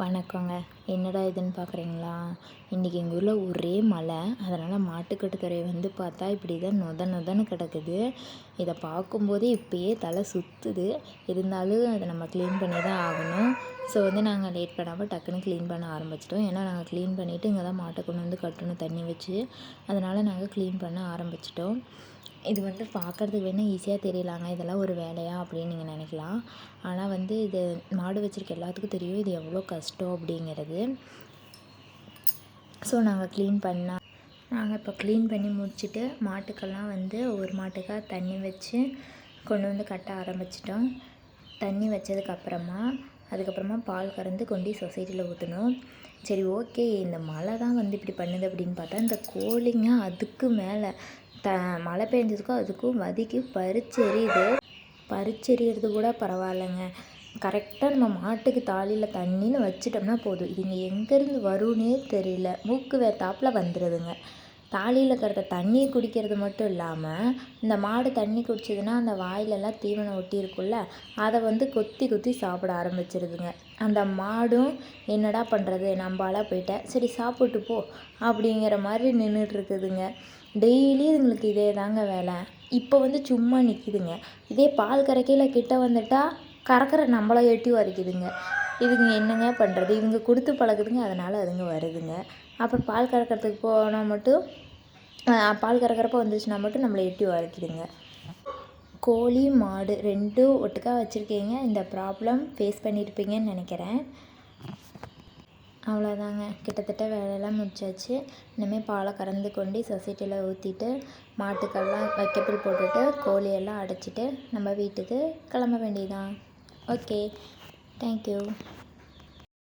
வணக்கங்க. என்னடா இதுன்னு பார்க்குறீங்களா இன்றைக்கி எங்கள் ஊரில் ஒரே மழை. அதனால் மாட்டுக்கட்டுத்துறை வந்து பார்த்தா இப்படி தான் நொத நொதன்னு கிடக்குது. இதை பார்க்கும்போதே இப்போயே தலை சுற்றுது இருந்தாலும் அதை நம்ம க்ளீன் பண்ணி தான் ஆகணும். ஸோ வந்து நாங்கள் லேட் பண்ணாமல் டக்குன்னு க்ளீன் பண்ண ஆரம்பிச்சிட்டோம். ஏன்னா நாங்கள் க்ளீன் பண்ணிவிட்டு இங்கே தான் மாட்டை கொண்டு வந்து கட்டணும் தண்ணி வச்சு. அதனால் நாங்கள் க்ளீன் பண்ண ஆரம்பிச்சிட்டோம். இது வந்து பார்க்குறதுக்கு வேணால் ஈஸியாக தெரியலாங்க. இதெல்லாம் ஒரு வேலையா அப்படின்னு நீங்கள் நினைக்கலாம். ஆனால் வந்து இது மாடு வச்சுருக்க எல்லாத்துக்கும் தெரியும். இது எவ்வளோ கஷ்டம் அப்படிங்கிறது. ஸோ நாங்கள் க்ளீன் பண்ணால் நாங்கள் இப்போ க்ளீன் பண்ணி முடிச்சுட்டு மாட்டுக்கெல்லாம் வந்து ஒரு மாட்டுக்காக தண்ணி வச்சு கொண்டு வந்து கட்ட ஆரம்பிச்சிட்டோம். தண்ணி வச்சதுக்கப்புறமா அதுக்கப்புறமா பால் கறந்து கொண்டு சொசைட்டியில் ஊற்றணும் சரி ஓகே இந்த மழை தான் வந்து இப்படி பண்ணுது அப்படின்னு பார்த்தா இந்த கோழிங்க அதுக்கு மேலே த மழை பெஞ்சதுக்கும் அதுக்கும் வதிக்கி பறிச்செறியுது பறிச்செறியறது கூட பரவாயில்லைங்க. கரெக்டாக நம்ம மாட்டுக்கு தாலியில் தண்ணின்னு வச்சிட்டோம்னா போதும். இதுங்க எங்கேருந்து வரும்னே தெரியல. மூக்கு வேத்தாப்பில் வந்துடுதுங்க தாலியில் இருக்கிற தண்ணியை குடிக்கிறது மட்டும் இல்லாமல் இந்த மாடு தண்ணி குடிச்சதுன்னா அந்த வாயிலெல்லாம் தீவனம் ஒட்டியிருக்குல்ல அதை வந்து கொத்தி கொத்தி சாப்பிட ஆரம்பிச்சிருதுங்க. அந்த மாடும் என்னடா பண்ணுறது நம்பாலாக போயிட்டேன் சரி சாப்பிட்டு போ அப்படிங்கிற மாதிரி நின்றுட்டுருக்குதுங்க டெய்லி இதுங்களுக்கு இதே தாங்க வேலை. இப்போ வந்து சும்மா நிற்கிதுங்க இதே பால் கறக்கையில் கிட்ட வந்துட்டால் கறக்கிற நம்மளை எட்டி வரைக்குதுங்க இதுங்க என்னங்க பண்ணுறது இவங்க கொடுத்து பழகுதுங்க. அதனால் அதுங்க வருதுங்க. அப்புறம் பால் கறக்கிறதுக்கு போனால் மட்டும் பால் கறக்கிறப்ப வந்துச்சுன்னா மட்டும் நம்மளை எட்டி வரைக்குதுங்க கோழி மாடு ரெண்டும் ஒட்டுக்கா வச்சுருக்கீங்க. இந்த ப்ராப்ளம் ஃபேஸ் பண்ணியிருப்பீங்கன்னு நினைக்கிறேன். அவ்வளோதாங்க கிட்டத்தட்ட வேலையெல்லாம் முடிச்சாச்சு. இனிமேல் பாலை கறந்து கொண்டு சொசைட்டியில் ஊற்றிட்டு மாட்டுக்கெல்லாம் வைக்கப்புல் போட்டுட்டு கோழியெல்லாம் அடைச்சிட்டு நம்ம வீட்டுக்கு கிளம்ப வேண்டியதுதான். ஓகே. தேங்க்யூ